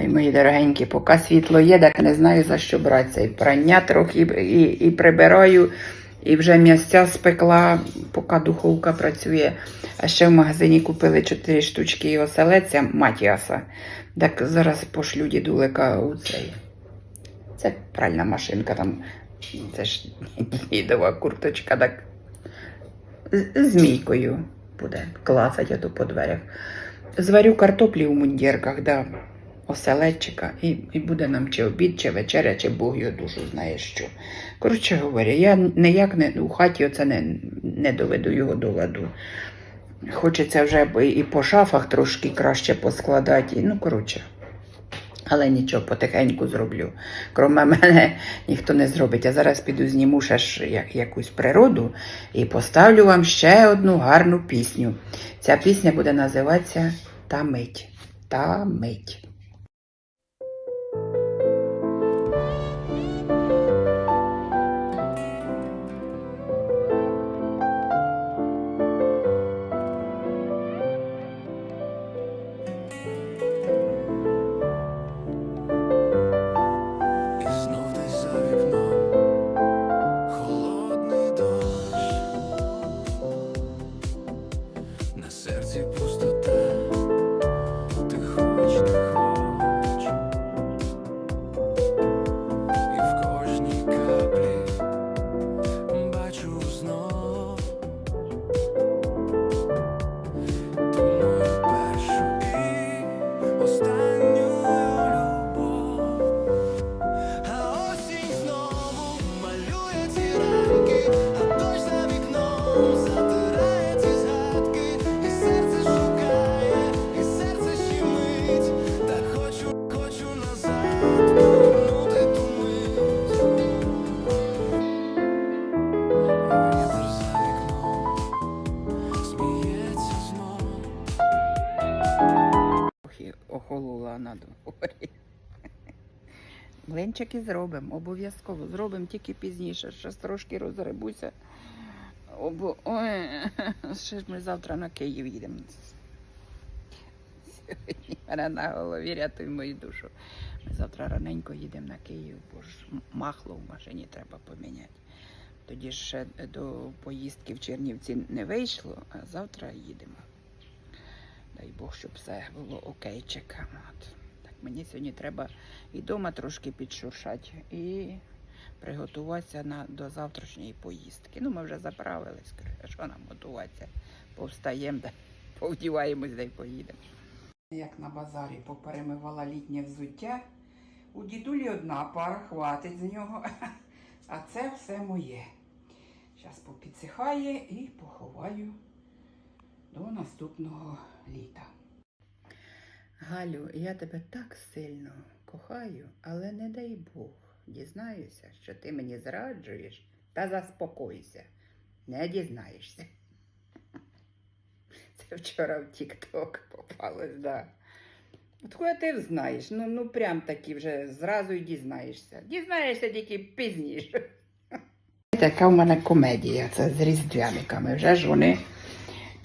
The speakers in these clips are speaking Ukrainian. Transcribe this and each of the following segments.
Ой, мої дорогенькі, поки світло є, так не знаю за що братися. І прання трохи, і, і прибираю, і вже м'ясця спекла, поки духовка працює. А ще в магазині купили 4 штучки оселеця Матіаса. Так зараз пошлю дідулика у цей. Це пральна машинка там. Це ж дідова курточка, так з, мійкою буде клацать по дверях. Зварю картоплі у мундірках, да, оселедчика, і, і буде нам чи обід, чи вечеря, чи Бог його душу знає що. Коротше говоря, я ніяк не у хаті оце не, не доведу його до ладу. Хочеться вже і по шафах трошки краще поскладати. Ну, коротше. Але нічого, потихеньку зроблю. Кроме мене ніхто не зробить. Я зараз піду зніму ще ж як, якусь природу і поставлю вам ще одну гарну пісню. Ця пісня буде називатися Та мить. Та мить. Млинчики зробимо, обов'язково. Зробимо тільки пізніше. Щас трошки розгребуся. Обо... Ой, ще ж ми завтра на Київ їдемо. Сьогодні мене на голові рятуй мою душу. Ми завтра раненько їдемо на Київ, бо ж махло в машині треба поміняти. Тоді ще до поїздки в Чернівці не вийшло, а завтра їдемо. Дай Бог, щоб все було окейчика. От. Мені сьогодні треба і вдома трошки підшуршати, і приготуватися на, до завтрашньої поїздки. Ну, ми вже заправились, що нам готуватися? Повстаємо, повдіваємось, да й поїдемо. Як на базарі поперемивала літнє взуття. У дідулі одна пара хватить з нього, а це все моє. Зараз попідсихає і поховаю до наступного літа. Галю, я тебе так сильно кохаю, але не дай Бог, дізнаюся, що ти мені зраджуєш, та заспокойся, не дізнаєшся. Це вчора в Тік-Ток попалось, да. От куди ти знаєш, ну, ну прям таки вже зразу й дізнаєшся. Дізнаєшся тільки пізніше. Така в мене комедія, це з різдвяниками. Вже ж вони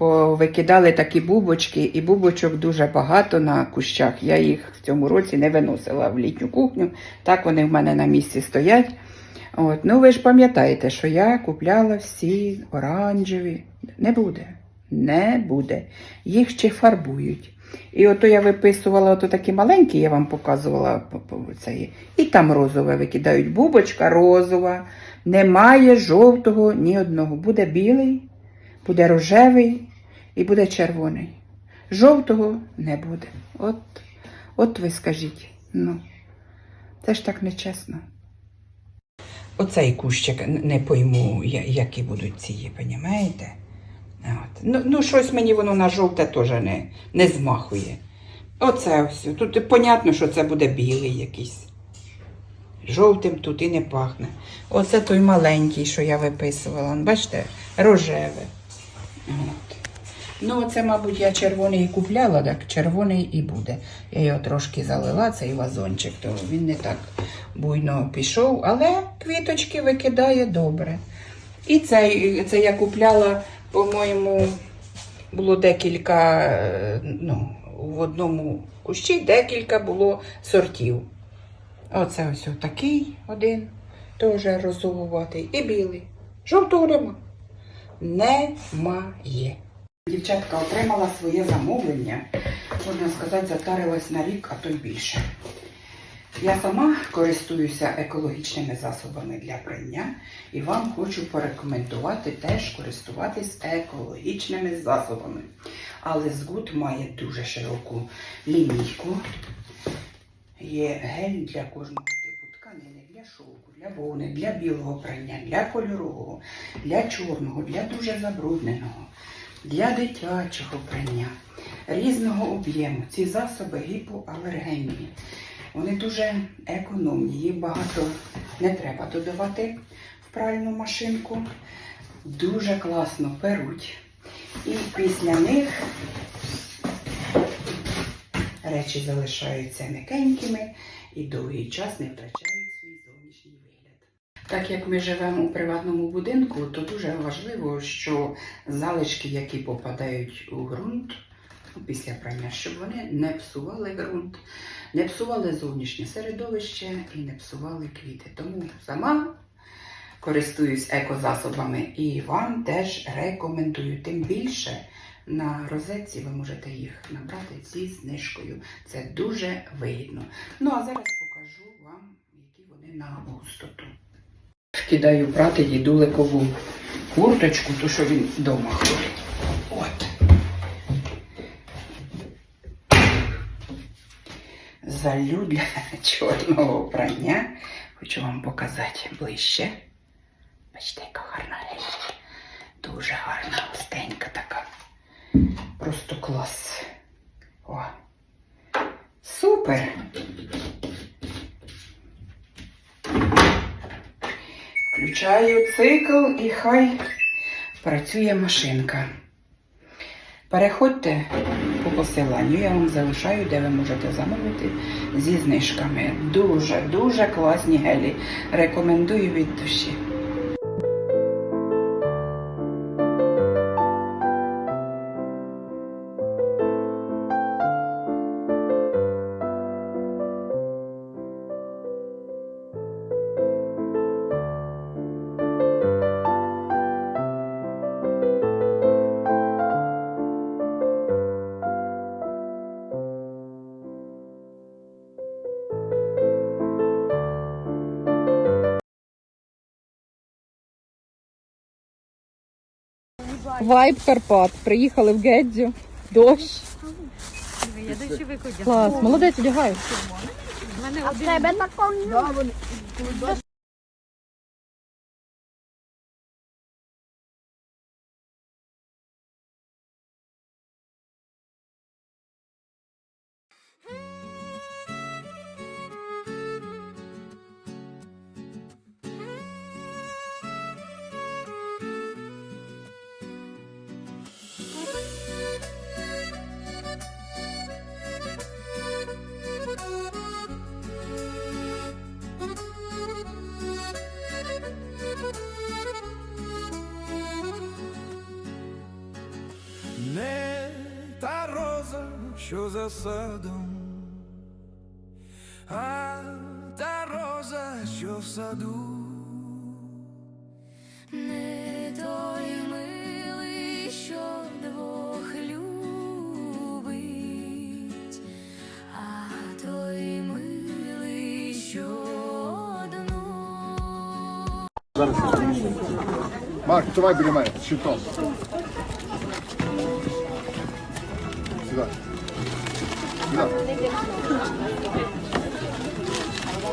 повикидали такі бубочки, і бубочок дуже багато на кущах. Я їх в цьому році не виносила в літню кухню. Так вони в мене на місці стоять. От. Ну ви ж пам'ятаєте, що я купляла всі оранжеві. Не буде. Не буде. Їх ще фарбують. І ото я виписувала ото такі маленькі, я вам показувала по- по- і там розове викидають. Бубочка розова, немає жовтого ні одного. Буде білий, буде рожевий і буде червоний. Жовтого не буде. От, от ви скажіть. Ну, це ж так нечесно. Оцей кущик не пойму, які будуть ці, понімаєте? От. Ну, ну, щось мені воно на жовте теж не, не змахує. Оце все. Тут понятно, що це буде білий якийсь. Жовтим тут і не пахне. Оце той маленький, що я виписувала. Бачите, рожеве. Ну, це, мабуть, я червоний купляла, так червоний і буде. Я його трошки залила, цей вазончик, то він не так буйно пішов, але квіточки викидає добре. І цей, це я купляла, по-моєму, було декілька, е, ну, в одному Кущі декілька було сортів. Оце ось такий один, теж розовуватий, і білий. Жовтого нема. Немає. Дівчатка отримала своє замовлення. Можна сказати, затарилась на рік, а то й більше. Я сама користуюся екологічними засобами для прання і вам хочу порекомендувати теж користуватись екологічними засобами. Але згуд має дуже широку лінійку. Є гель для кожного типу тканини, для шовку, для вовни, для білого прання, для кольорового, для чорного, для дуже забрудненого, для дитячого прання, різного об'єму. Ці засоби гіпоалергенні. Вони дуже економні, їх багато не треба додавати в пральну машинку. Дуже класно перуть. І після них речі залишаються м'якенькими і довгий час не втрачають свій зовнішній вигляд. Так як ми живемо у приватному будинку, то дуже важливо, що залишки, які попадають у ґрунт ну, після прання, щоб вони не псували ґрунт, не псували зовнішнє середовище і не псували квіти. Тому сама користуюсь екозасобами і вам теж рекомендую. Тим більше на розетці ви можете їх набрати зі знижкою. Це дуже вигідно. Ну а зараз покажу вам, які вони на густоту. Кидаю брати дідуликову курточку, ту, що він вдома ходить. От. Залю для чорного прання. Хочу вам показати ближче. Бачите, яка гарна річ. Дуже гарна, густенька така. Просто клас. О. Супер. Включаю цикл і хай працює машинка. Переходьте по посиланню, я вам залишаю, де ви можете замовити зі знижками. Дуже, дуже класні гелі. Рекомендую від душі. Вайб Карпат. Приїхали в Геддю. Дощ. Я одягну. Клас. Молодець, одягай. У мене один Не що за садом, а та роза, що в саду. Не той милий, що двох любить, а той милий, що одну. Марк, давай біля мене, щитом.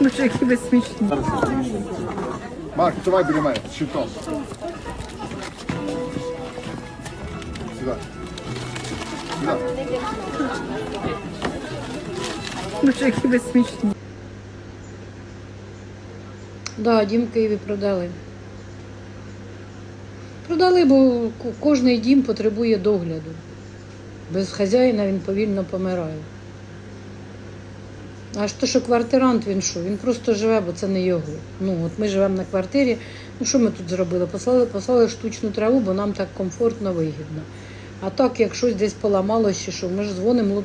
Ну що, які ви смішні. Марк, давай біля мене, щитом. Сюди. Сюди. Ну що, які ви смішні. Да, дім в Києві продали. Продали, бо кожний дім потребує догляду. Без хазяїна він повільно помирає. А ж то, що квартирант, він що? Він просто живе, бо це не його. Ну, от ми живемо на квартирі. Ну що ми тут зробили? Послали, послали штучну траву, бо нам так комфортно, вигідно. А так, як щось десь поламалося, що, ми ж дзвонимо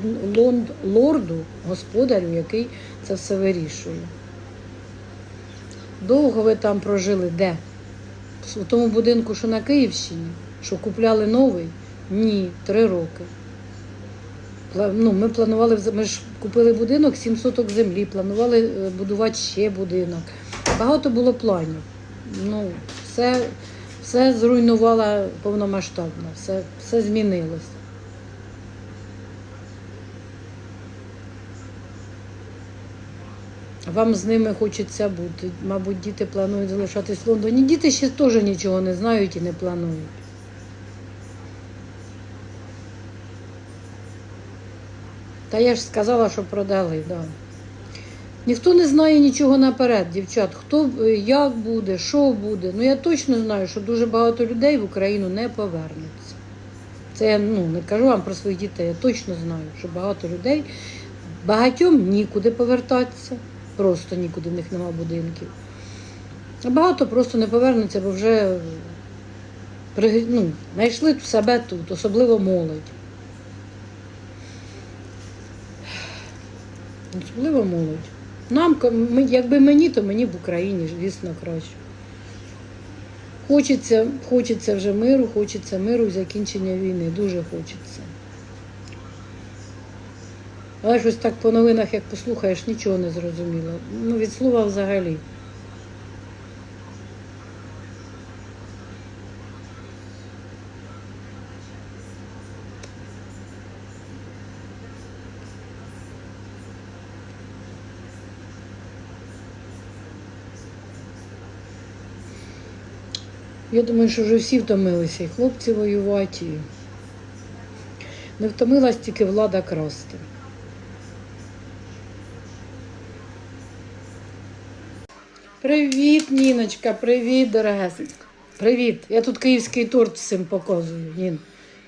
лорду, господарю, який це все вирішує. Довго ви там прожили? Де? У тому будинку, що на Київщині, що купляли новий? Ні, три роки. Ну, ми планували, ми ж купили будинок, 7 соток землі, планували е, будувати ще будинок. Багато було планів. Ну, все, все зруйнувала повномасштабно, все, все змінилось. Вам з ними хочеться бути. Мабуть, діти планують залишатись в Лондоні. Діти ще теж нічого не знають і не планують. Та я ж сказала, що продали. Да. Ніхто не знає нічого наперед, дівчат. Хто е, як буде, що буде. Ну я точно знаю, що дуже багато людей в Україну не повернуться. Це я ну, не кажу вам про своїх дітей. Я точно знаю, що багато людей багатьом нікуди повертатися, просто нікуди в них нема будинків. А багато просто не повернуться, бо вже ну, знайшли себе тут, особливо молодь. Особливо молодь. Нам, якби мені, то мені в Україні, звісно, краще. Хочеться, хочеться вже миру, хочеться миру закінчення війни. Дуже хочеться. Але щось так по новинах, як послухаєш, нічого не зрозуміло. Ну, від слова взагалі. Я думаю, що вже всі втомилися, і хлопці воювати. І... Не втомилась тільки влада красти. Привіт, Ніночка, привіт, дорогесенька. Привіт. Я тут київський торт всім показую, Нін.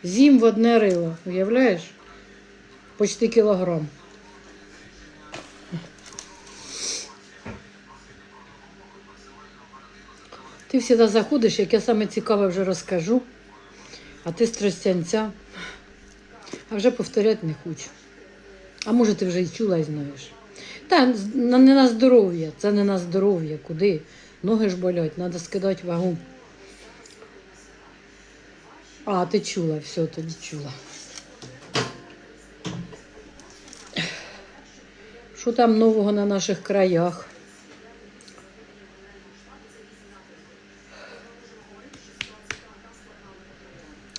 Зім в одне рило, уявляєш? Почти кілограм. Ти завжди заходиш, як я саме цікаве вже розкажу, а ти з тростянця, а вже повторяти не хочу. А може, ти вже й чула і знаєш. Та не на здоров'я, це не на здоров'я, куди? Ноги ж болять, треба скидати вагу. А, ти чула, все, тоді чула. Що там нового на наших краях?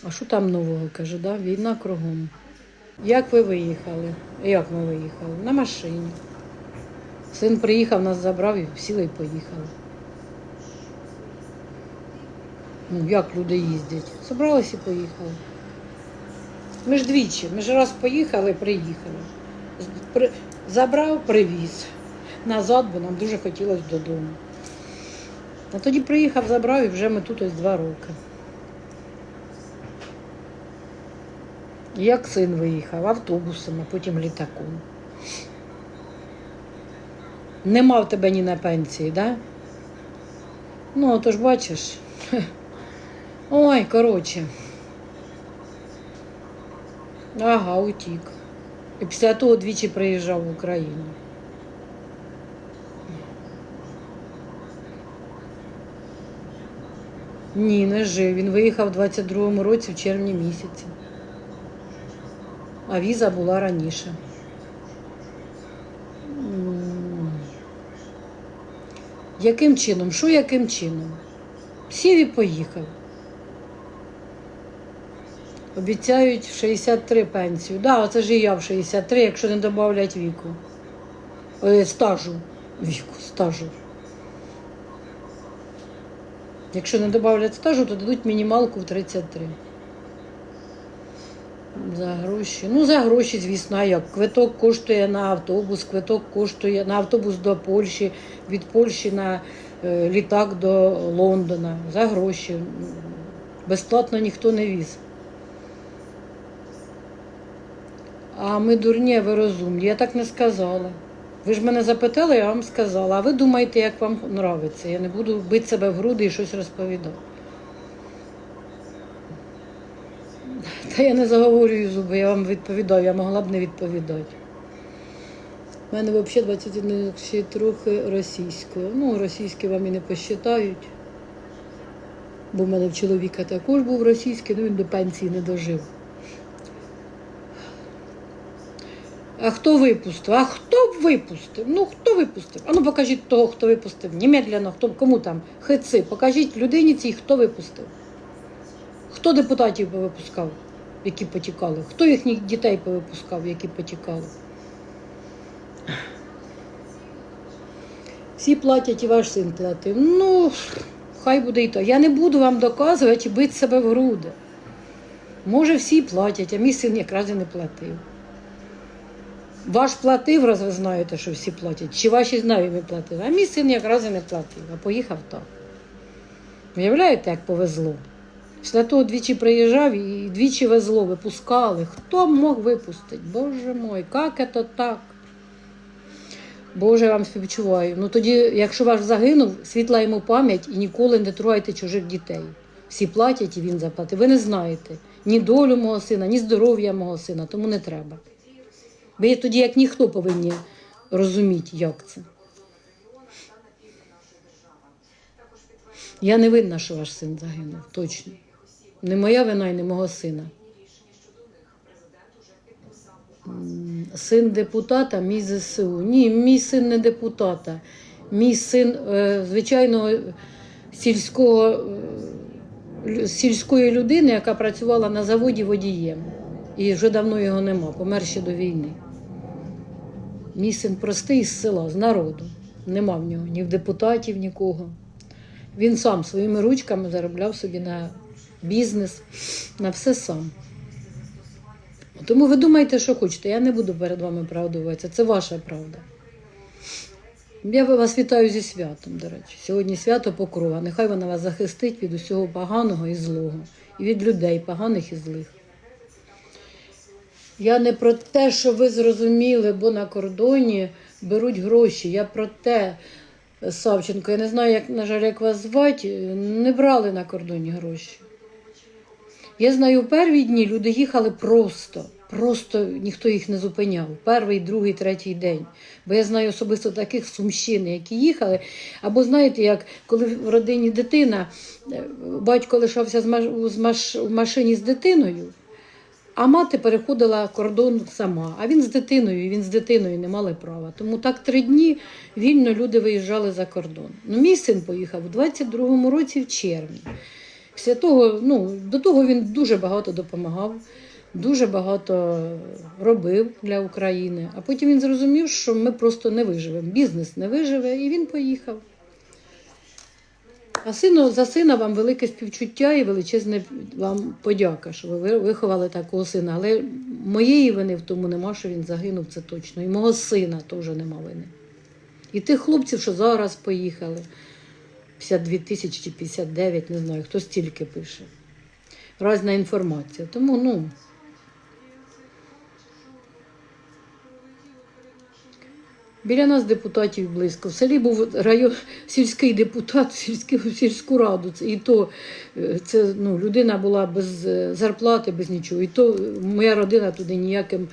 А що там нового? каже, да? війна кругом. Як ви виїхали? Як ми виїхали? На машині. Син приїхав, нас забрав і сіли і поїхали. Ну, як люди їздять? Собрались і поїхали. Ми ж двічі, ми ж раз поїхали, приїхали. При- Забрав, привіз. Назад, бо нам дуже хотілося додому. А тоді приїхав, забрав і вже ми тут ось два роки. Як син виїхав автобусом, а потім літаком. Нема в тебе ні на пенсії, да? Ну, то ж бачиш. Ой, коротше. Ага, утік. І після того двічі приїжджав в Україну. Ні, не жив. Він виїхав у 22-му році в червні місяці. А віза була раніше. Яким чином? Що яким чином? Сів і поїхав. Обіцяють в 63 пенсію. Да, оце ж і я в 63, якщо не додають віку. Е, стажу. Віку, стажу. Якщо не додають стажу, то дадуть мінімалку в 33. За гроші. Ну, за гроші, звісно, а як. Квиток коштує на автобус, квиток коштує на автобус до Польщі, від Польщі на е, літак до Лондона. За гроші. Безплатно ніхто не віз. А ми дурні, ви розумні. Я так не сказала. Ви ж мене запитали, я вам сказала. А ви думаєте, як вам нравиться. Я не буду бити себе в груди і щось розповідати. Та я не заговорюю зуби, я вам відповідаю, я могла б не відповідати. У мене взагалі 21 ще трохи російською. Ну, російське вам і не посчитають. Бо в мене в чоловіка також був російський, ну він до пенсії не дожив. А хто випустив? А хто випустив? Ну хто випустив? А ну покажіть того, хто випустив. Немедленно, хто кому там? Хици. Покажіть людині цій, хто випустив. Хто депутатів повипускав, які потікали? Хто їхніх дітей повипускав, які потікали? Всі платять і ваш син платив. Ну, хай буде і то. Я не буду вам доказувати і бити себе в груди. Може, всі платять, а мій син якраз і не платив. Ваш платив, раз ви знаєте, що всі платять, чи ваші знайомі платили, а мій син якраз і не платив, а поїхав так. Уявляєте, як повезло? Після того двічі приїжджав і двічі везло, випускали. Хто мог випустити? Боже мой, як це так? Боже, я вам співчуваю. Ну тоді, якщо ваш загинув, світла йому пам'ять і ніколи не трогайте чужих дітей. Всі платять і він заплатить. Ви не знаєте ні долю мого сина, ні здоров'я мого сина, тому не треба. Ви тоді, як ніхто, повинні розуміти, як це. Я не винна, що ваш син загинув, точно. Не моя вина і не мого сина. Син депутата, мій ЗСУ. Ні, мій син не депутата. Мій син е, звичайного сільського, е, сільської людини, яка працювала на заводі водієм. І вже давно його нема, помер ще до війни. Мій син простий з села, з народу. Нема в нього ні в депутатів, нікого. Він сам своїми ручками заробляв собі на бізнес, на все сам. Тому ви думаєте, що хочете. Я не буду перед вами правдуватися. Це ваша правда. Я вас вітаю зі святом, до речі. Сьогодні свято Покрова. Нехай вона вас захистить від усього поганого і злого, і від людей поганих і злих. Я не про те, що ви зрозуміли, бо на кордоні беруть гроші. Я про те, Савченко, я не знаю, як, на жаль, як вас звати, не брали на кордоні гроші. Я знаю, в перві дні люди їхали просто, просто ніхто їх не зупиняв. Перший, другий, третій день. Бо я знаю особисто таких сумщин, які їхали. Або знаєте, як коли в родині дитина, е, батько лишався в машині з дитиною, а мати переходила кордон сама. А він з дитиною, він з дитиною не мали права. Тому так три дні вільно люди виїжджали за кордон. Ну, мій син поїхав у 22-му році в червні. Після того, ну, до того він дуже багато допомагав, дуже багато робив для України. А потім він зрозумів, що ми просто не виживемо. Бізнес не виживе, і він поїхав. А сину, за сина вам велике співчуття і величезне вам подяка, що ви виховали такого сина. Але моєї вини в тому нема, що він загинув, це точно. І мого сина теж нема вини. І тих хлопців, що зараз поїхали, 52 тисячі чи 59, не знаю, хто стільки пише. Разна інформація. Тому, ну. Біля нас депутатів близько. В селі був район, сільський депутат, сільський, сільську раду. І то е, це, ну, людина була без е, зарплати, без нічого. І то моя родина туди ніяким.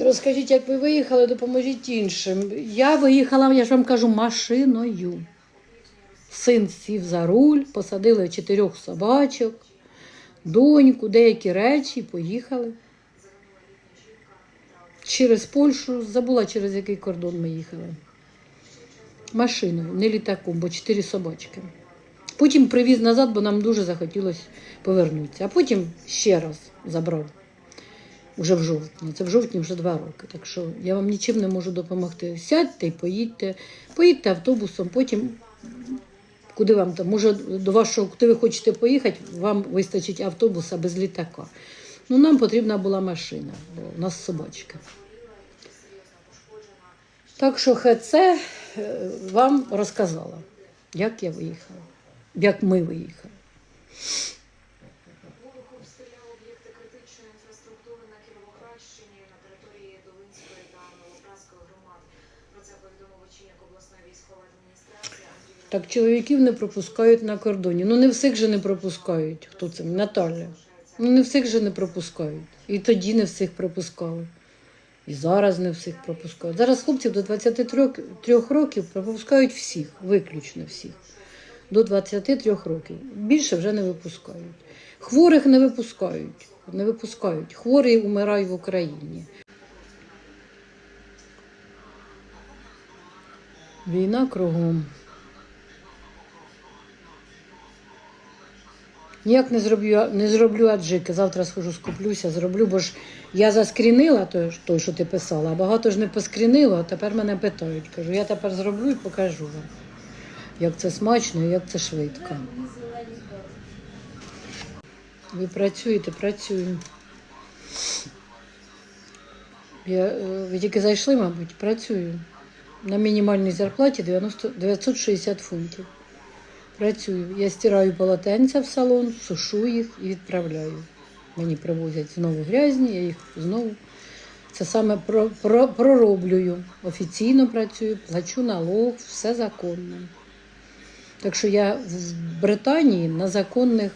Розкажіть, як ви виїхали, допоможіть іншим. Я виїхала, я ж вам кажу, машиною. Син сів за руль, посадили чотирьох собачок, доньку, деякі речі, поїхали. Через Польщу, забула, через який кордон ми їхали. Машиною, не літаком, бо чотири собачки. Потім привіз назад, бо нам дуже захотілося повернутися. А потім ще раз забрав. Уже в жовтні. Це в жовтні вже два роки. Так що я вам нічим не можу допомогти. Сядьте і поїдьте, поїдьте автобусом, потім куди вам там, може, до вашого, куди ви хочете поїхати, вам вистачить автобуса без літака. Ну, нам потрібна була машина, бо у нас собачка. Так що ХЦ е, вам розказала, як я виїхала, як ми виїхали. Так чоловіків не пропускають на кордоні. Ну не всіх же не пропускають. Хто це? Наталя. Ну, не всіх же не пропускають. І тоді не всіх пропускали. І зараз не всіх пропускають. Зараз хлопців до 23 років пропускають всіх, виключно всіх. До 23 років. Більше вже не випускають. Хворих не випускають. Не випускають. Хворі умирають в Україні. Війна кругом. Ніяк не зроблю, не зроблю аджики. Завтра схожу, скуплюся, зроблю, бо ж я заскрінила той, що ти писала, а багато ж не поскрінила, а тепер мене питають. Кажу, я тепер зроблю і покажу вам, як це смачно і як це швидко. Ви працюєте, працюю. Я, е, ви тільки зайшли, мабуть, працюю. На мінімальній зарплаті 90, 960 фунтів. Працюю. Я стираю полотенця в салон, сушу їх і відправляю. Мені привозять знову грязні, я їх знову. Це саме про, про, пророблюю. Офіційно працюю, плачу налог, все законно. Так що я в Британії на законних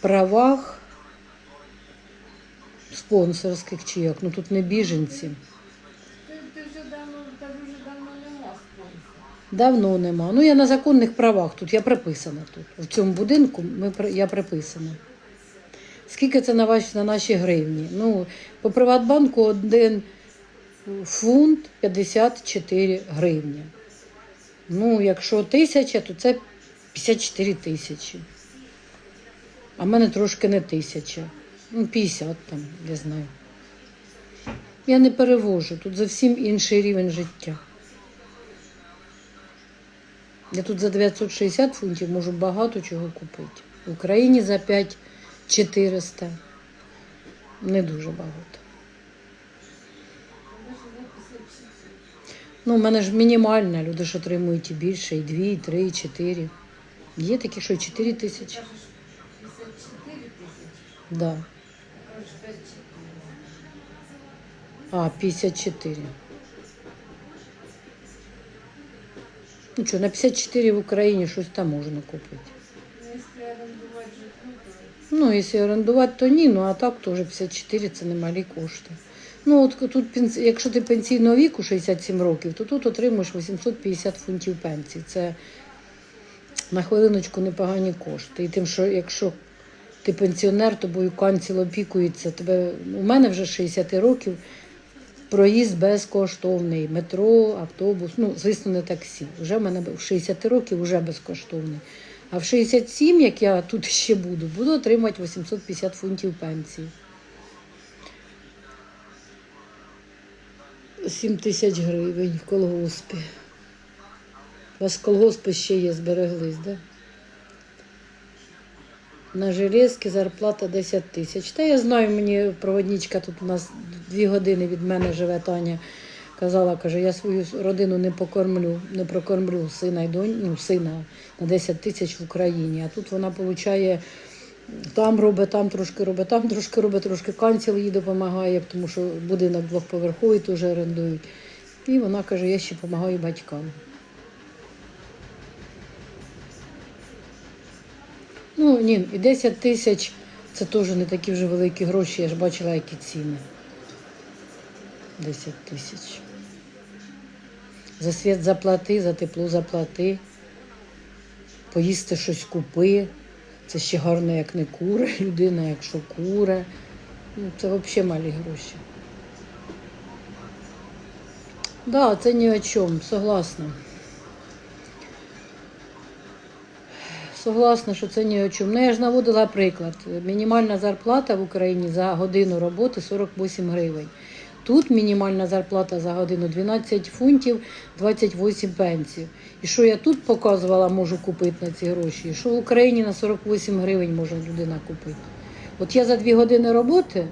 правах спонсорських чи як. Ну тут не біженці. Давно нема. Ну я на законних правах тут, я приписана тут. В цьому будинку ми, я приписана. Скільки це на, ваш, на наші гривні? Ну, по Приватбанку один фунт 54 гривні. Ну, якщо тисяча, то це 54 тисячі. А в мене трошки не тисяча. Ну, 50 там, я знаю. Я не перевожу, тут зовсім інший рівень життя. Я тут за 960 фунтів можу багато чого купити. В Україні за 5400. Не дуже багато. Ну, у мене ж мінімальна, люди ж отримують і більше, і 2, і 3, і 4. Є такі, що і 4 тисячі. Да. А, 54. Ну що, на 54 в Україні щось там можна купити. Ну, якщо орендувати, то ні, ну а так теж 54 це немалі кошти. Ну, от тут, якщо ти пенсійного віку 67 років, то тут отримуєш 850 фунтів пенсії. Це на хвилиночку непогані кошти. І тим, що якщо ти пенсіонер, тобою канцел опікується, тебе у мене вже 60 років. Проїзд безкоштовний, метро, автобус, ну, звісно, не таксі. Вже в мене в 60 років вже безкоштовний. А в 67, як я тут ще буду, буду отримати 850 фунтів пенсії. 7 тисяч гривень в колгоспі. У вас колгоспи ще є, збереглись, так? Да? На железки зарплата 10 тисяч. Та я знаю, мені проводничка тут у нас дві години від мене живе Таня. Казала, каже, я свою родину не покормлю, не прокормлю сина і донь, ну, сина на 10 тисяч в Україні. А тут вона отримує там робить, там трошки робить, там трошки робить, трошки канцел їй допомагає, тому що будинок двохповерховий теж орендують. І вона каже, я ще допомагаю батькам. Ну, ні, і 10 тисяч це теж не такі вже великі гроші, я ж бачила, які ціни. 10 тисяч. За світ заплати, за тепло заплати, поїсти щось купи. Це ще гарно, як не куре людина, якщо куре. Ну, це взагалі малі гроші. Так, да, це ні о чому, согласна. Согласна, що це ні о чому. Ну, я ж наводила приклад. Мінімальна зарплата в Україні за годину роботи 48 гривень. Тут мінімальна зарплата за годину 12 фунтів 28 пенсій. І що я тут показувала, можу купити на ці гроші, і що в Україні на 48 гривень може людина купити. От я за дві години роботи,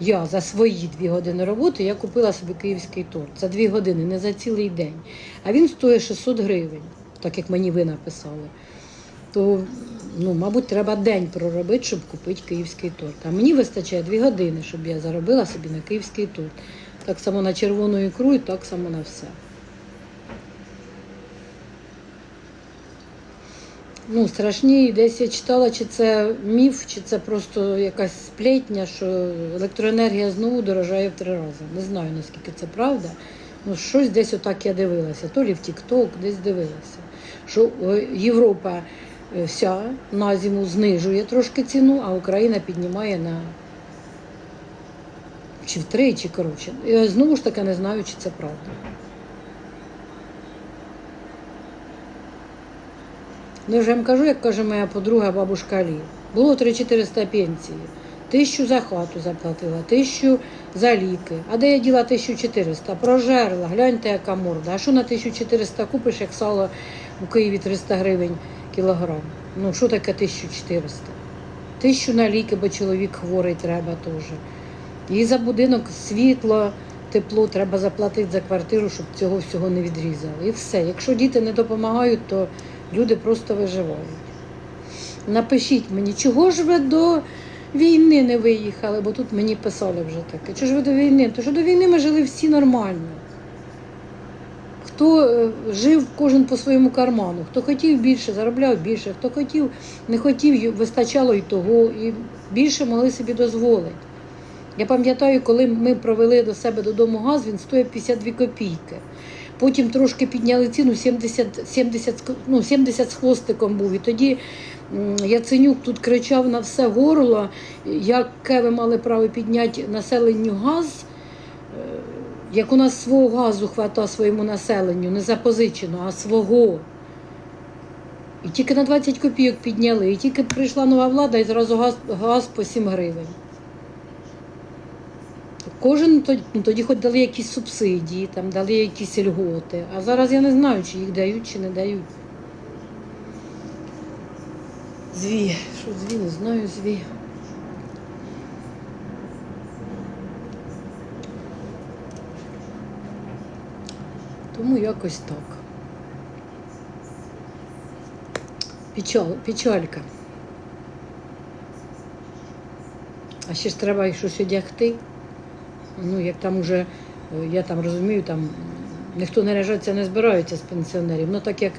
я за свої дві години роботи, я купила собі київський торт. За дві години, не за цілий день. А він стоїть 600 гривень, так як мені ви написали то, ну, мабуть, треба день проробити, щоб купити київський торт. А мені вистачає дві години, щоб я заробила собі на київський торт. Так само на червону ікру і так само на все. ну, страшні. Десь я читала, чи це міф, чи це просто якась сплетня, що електроенергія знову дорожає в три рази. Не знаю, наскільки це правда. Ну, щось десь отак я дивилася. То лі в Тік-Ток, десь дивилася. Що е, Європа вся на зиму знижує трошки ціну, а Україна піднімає на чи втричі, коротше. Я знову ж таки не знаю, чи це правда. Ну, вже вам кажу, як каже моя подруга бабушка Алі. Було 3-400 пенсії. Тисячу за хату заплатила, тисячу за ліки. А де я діла 1400? Прожерла, гляньте, яка морда. А що на 1400 купиш, як сало у Києві 300 гривень кілограм? Ну, що таке 1400? Тисячу на ліки, бо чоловік хворий треба теж. І за будинок світло, тепло треба заплатити за квартиру, щоб цього всього не відрізали. І все. Якщо діти не допомагають, то люди просто виживають. Напишіть мені, чого ж ви до війни не виїхали, бо тут мені писали вже таке. Чого ж ви до війни? То що до війни ми жили всі нормально. Хто е, жив кожен по своєму карману, хто хотів більше, заробляв більше, хто хотів, не хотів, вистачало і того, і більше могли собі дозволити. Я пам'ятаю, коли ми провели до себе додому газ, він стоїв 52 копійки. Потім трошки підняли ціну 70, 70, з- ну, 70 з хвостиком був. І тоді Яценюк тут кричав на все горло, яке ви мали право підняти населенню газ, як у нас свого газу хвата своєму населенню, не запозичено, а свого. І тільки на 20 копійок підняли. І тільки прийшла нова влада і зразу газ, газ по 7 гривень. Кожен тоді, ну, тоді хоч дали якісь субсидії, там дали якісь льготи. А зараз я не знаю, чи їх дають, чи не дають. Зві, що зві, не знаю, зві. Тому якось так. Печаль, печалька. А ще ж треба щось одягти. Ну, як там уже, е, я там розумію, там ніхто наряжатися не збирається з пенсіонерів. Ну так як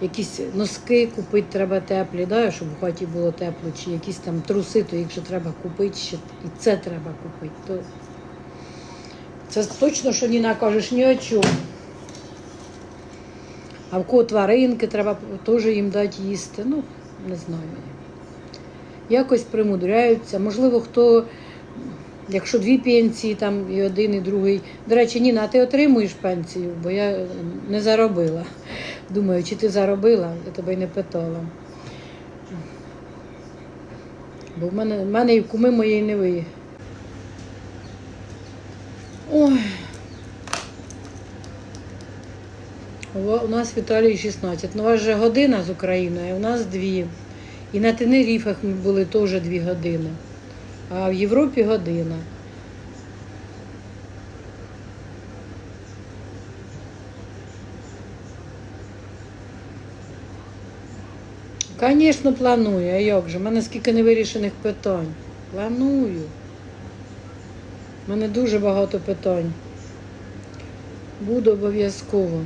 якісь носки купити треба теплі, да, щоб в хаті було тепло, чи якісь там труси, то їх же треба купити ще, і це треба купити. То... Це точно, що не накажеш ні о чому. А в кого тваринки треба теж їм дати їсти. Ну, не знаю. Якось примудряються. Можливо, хто, якщо дві пенсії, там і один, і другий. До речі, Ніна, а ти отримуєш пенсію, бо я не заробила. Думаю, чи ти заробила, я тебе й не питала. Бо в мене, в мене і куми моєї не ви. Ой. У нас в Італії 16. Ну, у вас же година з Україною, у нас дві. І на Тенеріфах ми були теж дві години. А в Європі година. Звісно, планую, а як же? У мене скільки невирішених питань. Планую. У мене дуже багато питань. Буду обов'язково.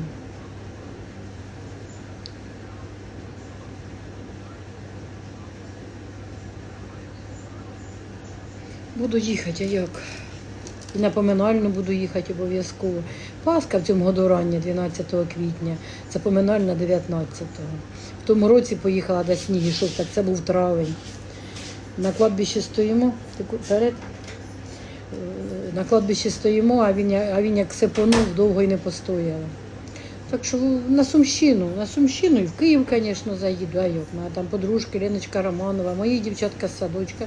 Буду їхати, а як? І на поминальну буду їхати обов'язково. Пасха в цьому году рання, 12 квітня. Це поминальна 19-го. В тому році поїхала до сніг ішов, так це був травень. На кладбищі стоїмо. Перед? Е, На кладбищі стоїмо, а він, а він як сипонув, довго й не постояла. Так що на Сумщину, на Сумщину і в Київ, звісно, заїду. А як? Там подружка Леночка Романова, мої дівчатка з садочка.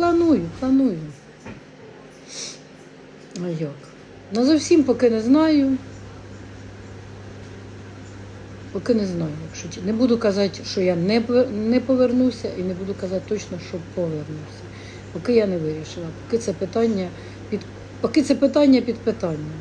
Планую, планую. А як? Ну зовсім поки не знаю. Поки не знаю, якщо не буду казати, що я не, не повернуся, і не буду казати точно, що повернуся. Поки я не вирішила. Поки це питання під, поки це питання під питання.